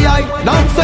my eye, not